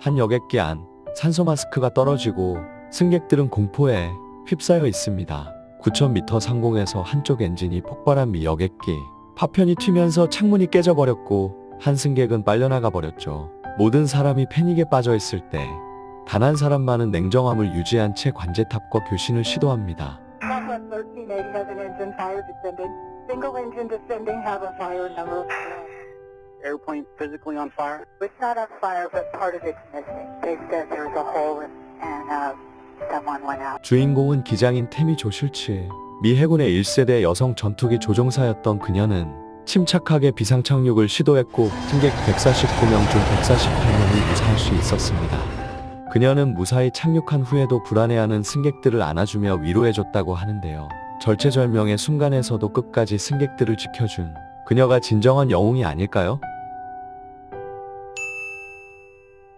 한 여객기 안 산소 마스크가 떨어지고 승객들은 공포에 휩싸여 있습니다. 9,000m 상공에서 한쪽 엔진이 폭발한 미 여객기 파편이 튀면서 창문이 깨져버렸고 한 승객은 빨려나가 버렸죠. 모든 사람이 패닉에 빠져 있을 때 단 한 사람만은 냉정함을 유지한 채 관제탑과 교신을 시도합니다. Airplane physically on fire? It's not on fire, but part of it's missing. They said there was a hole and, uh, someone went out. 주인공은 기장인 태미 조실치. 미 해군의 1세대 여성 전투기 조종사였던 그녀는 침착하게 비상 착륙을 시도했고 승객 149명 중 148명이 무사할 수 있었습니다. 그녀는 무사히 착륙한 후에도 불안해하는 승객들을 안아주며 위로해줬다고 하는데요. 절체절명의 순간에서도 끝까지 승객들을 지켜준 그녀가 진정한 영웅이 아닐까요?